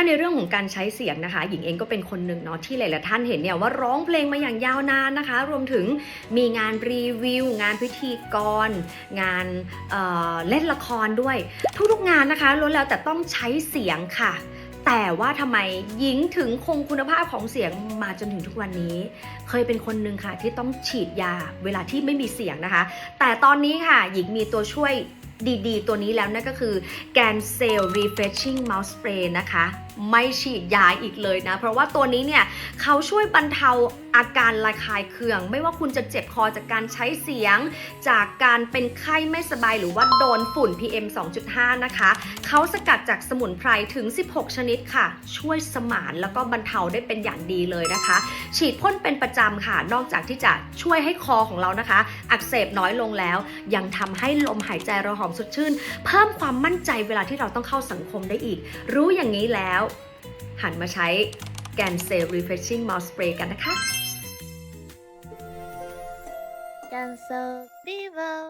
าในเรื่องของการใช้เสียงนะคะ หญิงเองก็เป็นคนหนึ่งเนาะที่หลายๆท่านเห็นเนี่ยว่าร้องเพลงมาอย่างยาวนานนะคะ รวมถึงมีงานรีวิว งานพิธีกร งานเเล่นละครด้วย ทุกๆงานนะคะล้วนแล้วแต่ต้องใช้เสียงค่ะแต่ว่าทำไมหญิงถึงคงคุณภาพของเสียงมาจนถึงทุกวันนี้ เคยเป็นคนหนึ่งค่ะที่ต้องฉีดยาเวลาที่ไม่มีเสียงนะคะ แต่ตอนนี้ค่ะหญิงมีตัวช่วยดีๆ ตัวนี้แล้วนั่นก็คือแกนเซล refreshing mouth spray นะคะไม่ฉีดยาอีกเลยนะ เพราะว่าตัวนี้เนี่ยเขาช่วยบรรเทาอาการระคายเคือง ไม่ว่าคุณจะเจ็บคอจากการใช้เสียง จากการเป็นไข้ไม่สบายหรือว่าโดนฝุ่น PM 2.5 นะคะเขาสกัดจากสมุนไพรถึง 16 ชนิดค่ะ ช่วยสมานแล้วก็บรรเทาได้เป็นอย่างดีเลยนะคะ ฉีดพ่นเป็นประจำค่ะ นอกจากที่จะช่วยให้คอของเรานะคะ อักเสบน้อยลงแล้ว ยังทำให้ลมหายใจเราหอมสดชื่น เพิ่มความมั่นใจเวลาที่เราต้องเข้าสังคมได้อีก รู้อย่างนี้แล้วหันมาใช้แกนเซลล์ refreshing mouth spray กันนะคะ แกนเซลล์ดีเวล